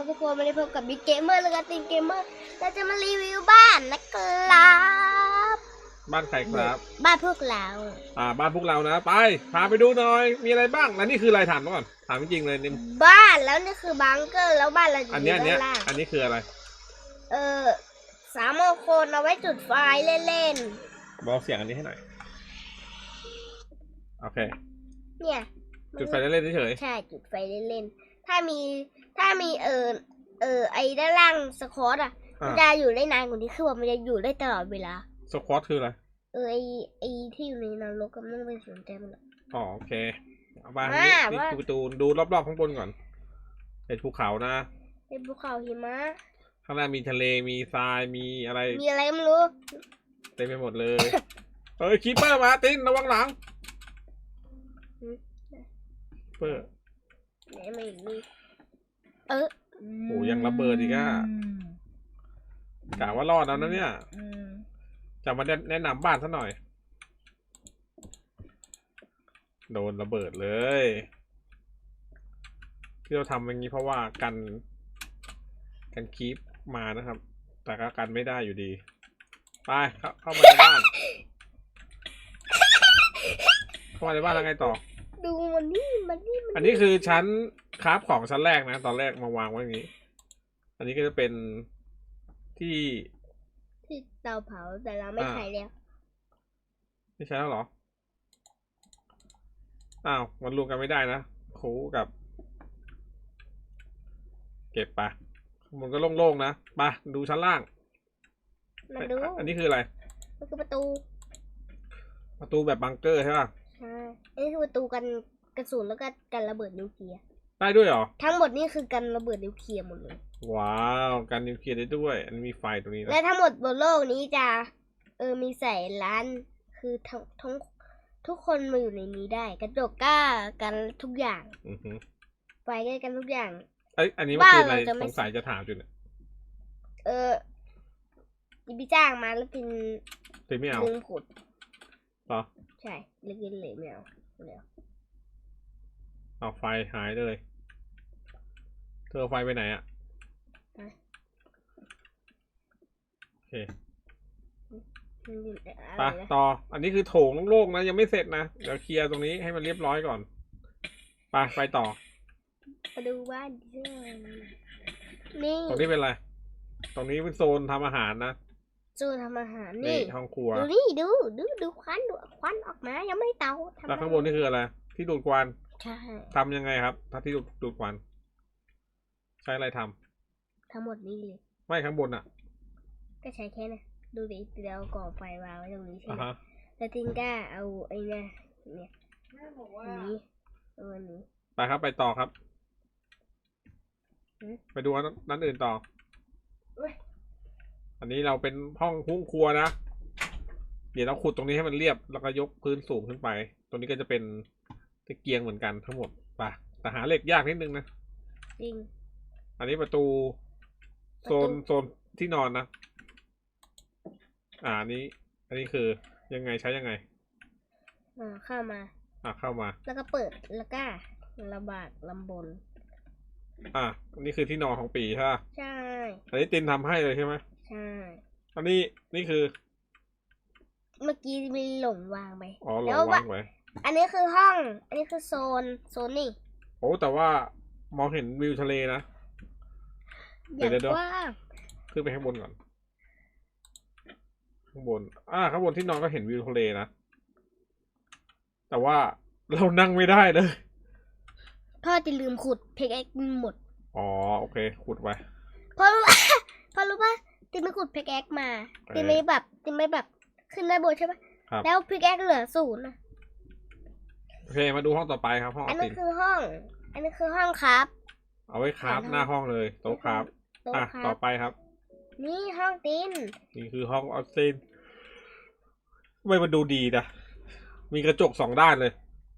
ครับทุกคนวันนี้พบกับบิ๊กเกมเมอร์และก็ตินเกมเมอร์เราจะมารีวิวบ้านนะครับบ้านใครครับ บ้านพวกเราอ่าบ้านพวกเรานะไปพาไปดูหน่อยมีอะไรบ้างแล้วนี่คืออะไรถามก่อนถามจริงๆเลยนี่บ้านแล้วนี่คือบังเกอร์แล้วบ้านเราอยู่อันเนี้ยอันเนี้ยด้านล่างอันนี้คืออะไร เออสามโมงคนเอาไว้จุดไฟเล่นบอกเสียงอันนี้ให้หน่อยโอเคๆเนี่ยมันจุดไฟเล่นๆเฉยใช่จุดไฟเล่นๆถ้ามี ถ้ามีเออเออไอ้ด้านล่างสควอตอะๆอ่ามันจะอยู่ได้นานกว่านี้คือว่ามันจะอยู่ได้ตลอดเวลาสควอตคืออะไร เออไอไอที่อยู่ในนรกก็ไม่ต้องไปสนใจมันหรอก อ๋อโอเคเอาบ้านมานี้นี่ว่าคือประตูดูรอบๆข้างบนก่อนเป็นภูเขานะเป็นภูเขาหิมะ ข้างหน้ามีทะเลมีทรายมีอะไร มีอะไรก็ไม่รู้เต็มไปหมดเลยเฮ้ยคีเปอร์มาตินระวังหลังคีเปอร์ไหนมาอีกนี่ เออโอ้ยังระเบิดอีกอะกะว่ารอดแล้วนะเนี่ยอืมจะมาแนะนำบ้านซะหน่อย โดนระเบิดเลย ที่เราทำอย่างนี้เพราะว่ากันกันคีปมานะครับ แต่ก็กันไม่ได้อยู่ดี ไปเข้าเข้ามาในบ้าน เข้ามาในบ้านแล้วไงต่อ ดูมันนี่มันนี่มันอันนี้คือชั้น คราฟของชั้นแรกนะ ตอนแรกมาวางไว้อย่างนี้ อันนี้ก็จะเป็นที่ที่เตาเผาแต่เราไม่อ่าใช้แล้ว ไม่ใช่แล้วเหรอ อ้าว มันรวมกันไม่ได้นะคูกับ เก็บไปมันก็โล่งๆนะไปดูชั้นล่าง มาดูเอ้ยอันนี้คืออะไรมันคือประตู ประตูแบบบังเกอร์ใช่ป่ะใช่อันนี้คือประตูกันกระสุนแล้วก็กันระเบิดนิวเคลียร์ ได้ด้วยเหรอ ทั้งหมดนี่คือกันระเบิดนิวเคลียร์หมดเลย ว้าวการนิวเคลียร์ได้ด้วย อันนี้มีไฟตรงนี้นะและทั้งหมดบนโลกนี้จะเออมีใส่ร้านคือทั้งทั้งทุกคนมาอยู่ในนี้ได้ กระจกกล้ากันทุกอย่างอือฮึไฟก็กันทุกอย่าง เอ้ยอันนี้มันคืออะไรบ้านเราจะไม่ สงสัยจะถามจุดเนี่ยเอออีพี่จ้างมาแล้วกินตีไม่เอาลุงผุดเหรอใช่แล้วกินเหลวไม่เอาไม่เอาเอาไฟหายเลย เธอเอาไฟไปไหนอะโอเคมันกินอะไปไรนะต่อ อันนี้คือโถงโล่งๆนะยังไม่เสร็จนะเดี๋ยวเคลียร์ตรงนี้ให้มันเรียบร้อยก่อนไปไปต่อมาดูบ้านเชื่อนี่ตรงนี้เป็นอะไรตรงนี้เป็นโซนทำอาหารนะจูทำอาหารนี่นี่ห้องครัว ดูนี่ดูดูดูควันดูควันออกมายังไม่เตาทำแล้วข้างบนนี่คืออะไรที่ดูดควันใช่ทำยังไงครับถ้าที่ดูดดูดควัน ใช้อะไรทำทั้งหมดนี้เลยไม่ข้างบนอะก็ใช้แค่นี้ดูดิเดี๋ยวก่อไฟวางไว้ตรงนี้ใช่อ่าไหมฮะแล้วทิงก้าเอาไอ้เนี่ยเนี่ยอันนี้เอาอันนี้ ไปครับไปต่อครับ หืมไปดูอันนั้นอื่นต่อเว้ย อันนี้เราเป็นห้องหุ้งครัวนะเดี๋ยวเราขุดตรงนี้ให้มันเรียบแล้วก็ยกพื้นสูงขึ้นไป ตรงนี้ก็จะเป็นตะเกียงเหมือนกันทั้งหมดไปแต่หาเหล็กยากนิดนึงนะ จริง อันนี้ประตู โซนประตูโซนที่นอนนะ อ่าอันนี้ อันนี้คือยังไงใช้ยังไง อ่าเข้ามา อะเข้ามา แล้วก็เปิดแล้วก็ระบาดลำบน อะอันนี้คือที่นอนของปีใช่ปะใช่ อันนี้ตินทำให้เลยใช่ไหมใช่ อันนี้นี่คือ เมื่อกี้มีหลงวางไปอ๋อแล้เราววางไว้อันนี้คือห้อง อันนี้คือโซน โซนนี่ โอ้แต่ว่ามองเห็นวิวทะเลนะ อเดี๋ย่ายงวเดี๋ยวกว้างขึ้นไปข้างบนก่อน ข้างบน อ่าข้างบนที่นอนก็เห็นวิวทะเลนะ แต่ว่าเรานั่งไม่ได้เลย พ่อจะลืมขุดเพกเอ็กหมด อ๋อโอเค ขุดไว้พ่อรู้พ่อรู้ป่ะติมไม่ขุดเพกเอ็กมาเออติมไม่แบบติมไม่แบบขึ้นได้บนใช่ปะครับแล้วเพกเอ็กเหลือศูนย์อะโอเคมาดูห้องต่อไปครับห้องอันตินี้นคือห้อง อันนี้คือห้องครับ เอาไว้คราฟหน้าห้องเลยโต๊ะคราฟ โต๊ะอะครัต่อบไปครับ นี่ห้องตินนี่คือห้องออฟซินทำไมมันดูดีนะมีกระจกสองด้านเลย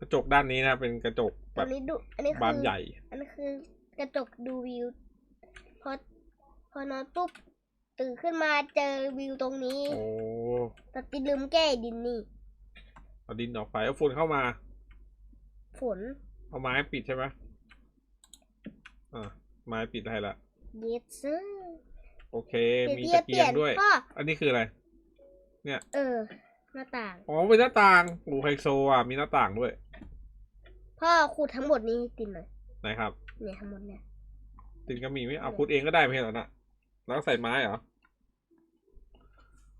กระจกด้านนี้นะเป็นกระจกแบอับนนี้ดูอันนี้คืบานใหญ่ อันนี้คือกระจกดูวิวพอพอนอนปุ๊บตื่นขึ้นมาเจอวิวตรงนี้โอ้แต่ตินลืมแก้ดินนี่เอาดินออกไปเอาฝุ่นเข้ามา ฝนเอาไม้ปิดใช่ไหมอ่าไม้ปิดให้ละ yes sir โอเคเดี๋ยวมีพี่ตะจะเปเกีลี่ยยงนด้วยพ่ออันนี้คืออะไรเออ หน้าต่าง อ๋อ เป็นหน้าต่างโอ้ไฮโซอะ มีหน้าต่างด้วย พ่อขูดทั้งหมดนี้ให้ตินหน่อยไหนครับ เนี่ยทั้งหมดเนี่ย ตินก็มีไม่เอาพูดเองก็ได้ไม่ใช่เหรอนะแล้วใส่ไม้เหรอ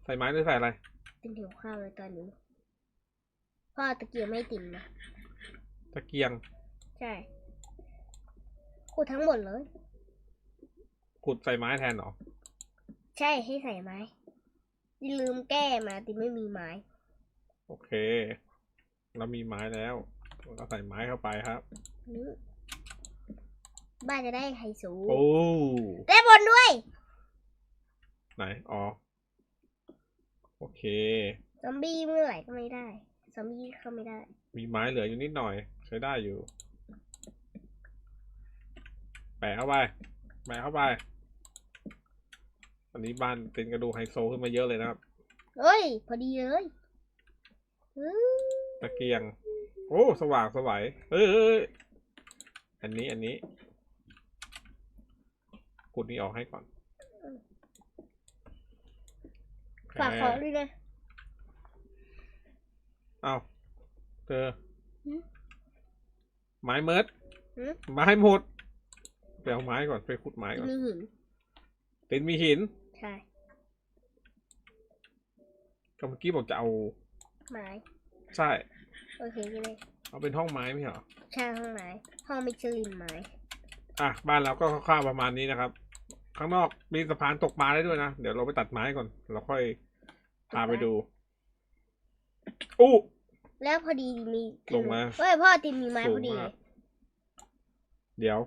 ใส่ไม้หรือใส่อะไร ตินหิวข้าวเลยตอนนี้ พ่อตะเกียบไม่ให้ตินนะ ตะเกียง ใช่ขูดทั้งหมดเลย ขุดใส่ไม้แทนเหรอ ใช่ให้ใส่ไม้ตินลืมแก้มาตินไม่มีไม้ โอเค เรามีไม้แล้ว เราก็ใส่ไม้เข้าไปครับนี่บ้านจะได้ไฮสูโอ้ได้บนด้วย ไหน อ๋อ โอเค ซอมบี้เมื่อไหร่ก็ไม่ได้ ซอมบี้เข้าไม่ได้ มีไม้เหลืออยู่นิดหน่อย ใช้ได้อยู่ แปะเข้าไป แปะเข้าไป อันนี้บ้านเป็นกระดูกไฮโซขึ้นมาเยอะเลยนะครับ เฮ้ย พอดีเลยอื้อตะเกียง โอ้สว่างสวัยเอ้ยเอ้ยเอ้ยอันนี้อันนี้กุดนี้ออกให้ก่อนฝากของด้วยนะ เอาเธอหืมไม้เมิดหืมไม้หมดไปเอาไม้ก่อนไปขุดไม้ก่อน มีหินเป็นมีหิน ใช่ก็เมื่อกี้บอกจะเอาไม้ใช่ โอเคก็เลยเอาเป็นห้องไม้ไม่ใช่เหรอใช่ห้องไม้ห้องมิชลินไม้อะบ้านเราก็คร่าวๆประมาณนี้นะครับ ข้างนอกมีสะพานตกปลาได้ด้วยนะ เดี๋ยวเราไปตัดไม้ก่อนเราค่อยพาไปดูอู้แล้วพอดีมีลงมาเฮ้ยพ่อติมมีไม้สูพงอดีมาเลกยเดี๋ยว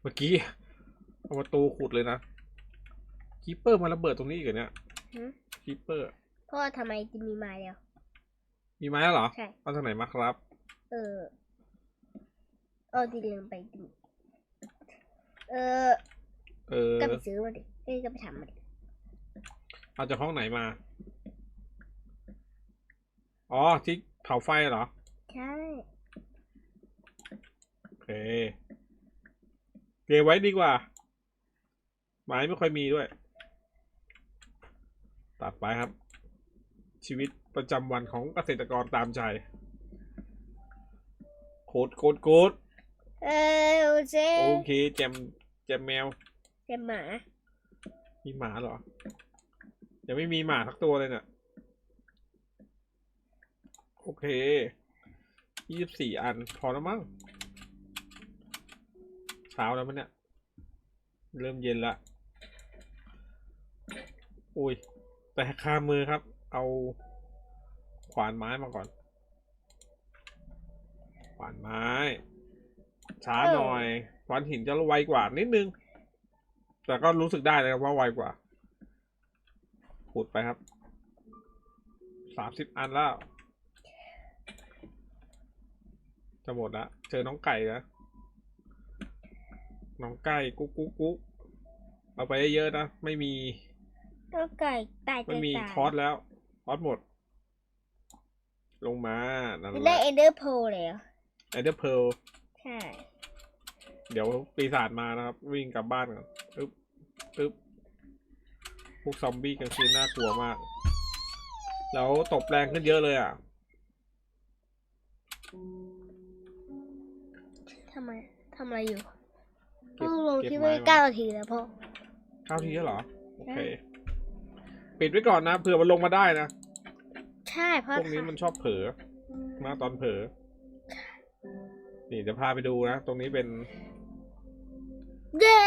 เมื่อกี้เอาประตูขุดเลยนะ คีปเปอร์มาระเบิดตรงนี้อีกเหรอเนี่ยหืม คีปเปอร์ พ่อทำไมติมมีไม้แล้ว มีไม้แล้วเหรอใช่ เอาจากไหนมาครับ เออ เออติมลืมไปติมเออ เออ ก็ไปซื้อมาดิเอ้ยก็ไปทำมาดิเอาจากห้องไหนมา อ๋อ ที่เผาไฟเหรอ ใช่ โอเคเก็บไว้ดีกว่า ไม้ไม่ค่อยมีด้วย ตัดไปครับ ชีวิตประจำวันของเกษตรกรตามใจโคตรโคตรโคตรเออโอเคโอเคแจมแจมแมวเจ็บหมา มีหมาเหรอ ยังไม่มีหมาทักตัวเลยเนี่ยโอเคยี่สิบสี่อัน พอแล้วมั้งเช้าแล้วมั้งเนี่ย เริ่มเย็นละ อุ้ย แต่คามือครับ เอาขวานไม้มาก่อน ขวานไม้ ช้าหน่อยขวานหินจะไวกว่านิดนึง แต่ก็รู้สึกได้เลยว่าไวกว่าขุดไปครับ สามสิบอันแล้ว จะหมดละ เจอน้องไก่นะ น้องไก่กุ๊กกุ๊กกุ๊กเอาไปเยอะๆนะ ไม่มี ก็ไก่ตายไม่ไก่มีตายทอสแล้วทอสหมด ลงมานั่นจะแหได้ละเอเดอร์โพเลยเหรอไอเดอร์เพลใช่เดี๋ยวปีศาจมานะครับ วิ่งกลับบ้านกันปึ๊บปึ๊บพวกซอมบี้กลางคืนน่ากลัวมาก แล้วตบแรงขึ้นเยอะเลยอะ ทำไมทำอะไรอยู่เก็บต้องลงเก็บที่ไม้ไม่มาเก้านาทีแล้วพ่อเข้าทีแล้วเหรอ โอเค ใช่ ปิดไว้ก่อนนะเผื่อมันลงมาได้นะใช่พ่อพวกนี้มันชอบเผลอมาตอนเผลอนี่จะพาไปดูนะ ตรงนี้เป็นเย้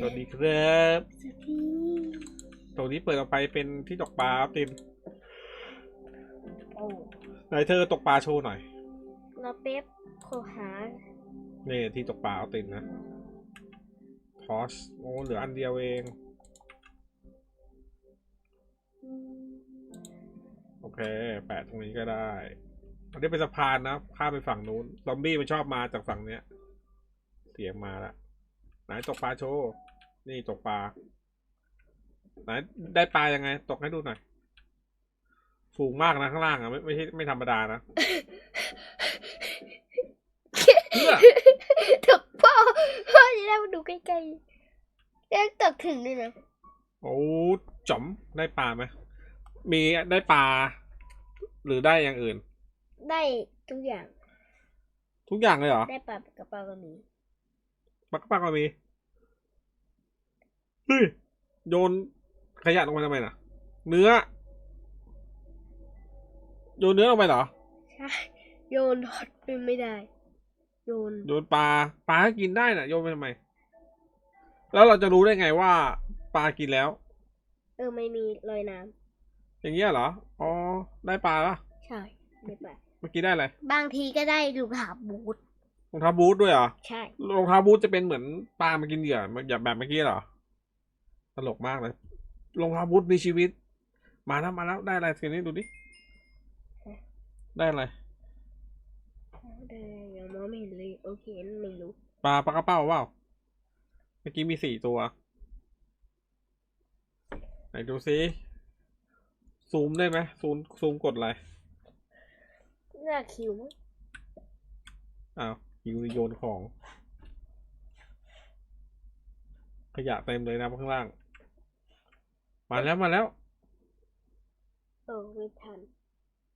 สวัสดีครับสักทีตรงนี้เปิดออกไปเป็นที่ตกปลาครับตินโอ้ไหนเธอตกปลาโชว์หน่อยเราเป๊ปโคหานี่ที่ตกปลาเอาตินนะทอสโอ้เหลืออันเดียวเอง โอเค แปะตรงนี้ก็ได้อันนี้เป็นสะพานนะข้ามไปฝั่งนู้น ซอมบี้มันชอบมาจากฝั่งเนี้ย เสียงมาละ ไหนตกปลาโชว์ นี่ตกปลา ไหนได้ปลายังไง ตกให้ดูหน่อย สูงมากนะข้างล่างอะไม่ไม่ใช่ไม่ธรรมดานะเพื่อถูกพ่อพ่อจะได้มาดูใกล้ๆเรียกตกถึงด้วยนะ โอ้จ๋อมได้ปลาไหม มีได้ปลาหรือได้อย่างอื่น ได้ทุกอย่าง ทุกอย่างเลยเหรอ ได้ปลากระเป๋าก็มีปลากระปักก็มีเฮ้ยโยนขยะลงไปทำไมน่ะ เนื้อ โยนเนื้อลงไปเหรอ ใช่ โยนทอดเป็นไม่ได้ โยน โยนปลา ปลาก็กินได้น่ะ โยนไปทำไม แล้วเราจะรู้ได้ไงว่า ปลากินแล้ว เออไม่มีลอยน้ อย่างเงี้ยเหรอ อ๋อ ได้ปลาละำใช่ได้ปลาเมื่อกี้ได้อะไรบางทีก็ได้ลูกหาบบูทรองเท้าบูทด้วยเหรอ ใช่ รองเท้าบูทจะเป็นเหมือนปลามากินเหยื่อแบบแบบเมื่อกี้เหรอ ตลกมากเลย รองเท้าบูทมีชีวิต มาแล้วมาแล้วได้อะไรทีนี้ดูดิ ได้อะไร ได้ยังมองไม่เห็นเลย โอเค ไม่รู้ ปลาปลากระเป้าเปล่า เมื่อกี้มีสี่ตัว ไหนดูซิ ซูมได้ไหมซูมซูมกดอะไรน่าคิวมั้งอ้าวยิวโยนของ ขยะเต็มเลยนะข้างล่าง มาแล้วมาแล้ว เออไม่ทัน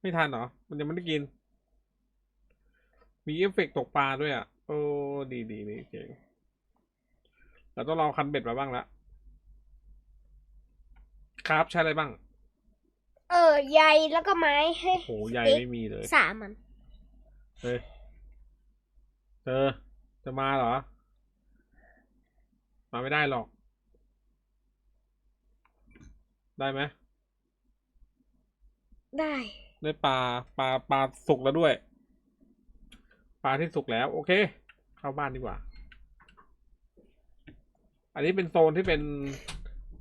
ไม่ทันเหรอ มันยังไม่ได้กิน มีเอฟเฟกต์ตกปลาด้วยอะ โอ้ดีดีดีเก่งเราต้องลองคันเบ็ดมาบ้างละครับใช้อะไรบ้างเออใยแล้วก็ไม้ให้โหใยไม่มีเลย สามมัน เฮ้ยเธอจะมาเหรอ มาไม่ได้หรอก ได้ไหมได้ได้ปลาปลาปลาสุกแล้วด้วย ปลาที่สุกแล้ว โอเค เข้าบ้านดีกว่า อันนี้เป็นโซนที่เป็น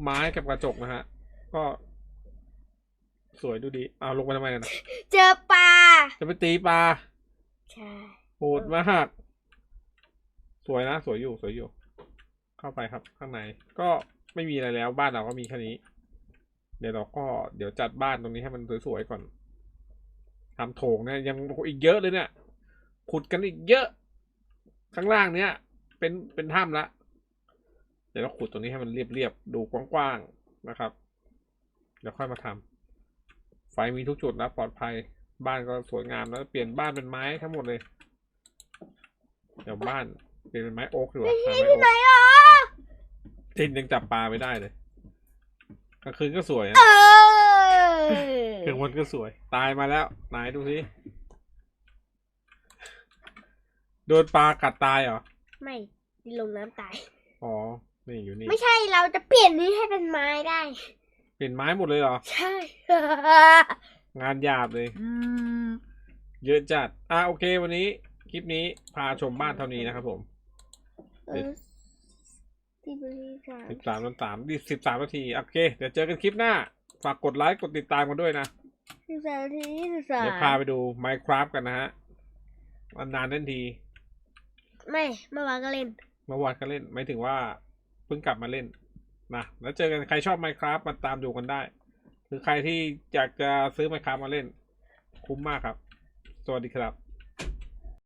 ไม้กับกระจกนะฮะ ก็ สวยดูดีเอาลงไปทำไมนะเจอปลาจะไปตีปลาใช่โหดมากสวยนะสวยอยู่สวยอยู่ เข้าไปครับข้างในก็ไม่มีอะไรแล้วบ้านเราก็มีแค่นี้ เดี๋ยวเราก็เดี๋ยวจัดบ้านตรงนี้ให้มันสวยๆก่อนทำโถงเนี่ยยังอีกเยอะเลยเนี่ยขุดกันอีกเยอะ ข้างล่างเนี้ยเป็นเป็นถ้ำละเดี๋ยวเราขุดตรงนี้ให้มันเรียบๆดูกว้างๆนะครับ เดี๋ยวค่อยมาทำ ไฟมีทุกจุดแล้วปลอดภัย บ้านก็สวยงามแล้วเปลี่ยนบ้านเป็นไม้ทั้งหมดเลย เดี๋ยวบ้านเปลี่ยนเป็นไม้โอ๊กดีกว่าหาไม้โอ๊กอ๋อจินยังจับปลาไม่ได้เลยกลางคืนก็สวยนะเออกลางวันก็สวย ตายมาแล้วไหนดูสิโดนปลากัดตายเหรอ ไม่ลงน้ำตาย อ๋อ นี่อยู่นี่ ไม่ใช่เราจะเปลี่ยนนี้ให้เป็นไม้ได้ เปลี่ยนไม้หมดเลยเหรอ ใช่ งานหยาบเลยเยอะจัด อะโอเค วันนี้คลิปนี้พาชมบ้านเท่านี้นะครับผม เออที่บริการสิบสามนาทีสิบสามนาที โอเค เดี๋ยวเจอกันคลิปหน้า ฝากกดไลค์กดติดตามกันด้วยนะ สิบสามนาทีสิบสามเดี๋ยวพาไปดู Minecraft กันนะฮะนานๆเล่นที ไม่เมื่อวานก็เล่น เมื่อวานก็เล่น หมายถึงว่าเพิ่งกลับมาเล่น นะแล้วเจอกันใครชอบ Minecraft มาตามดูกันได้หรือใครที่อยากจะซื้อ Minecraft มาเล่น คุ้มมากครับ สวัสดีครับ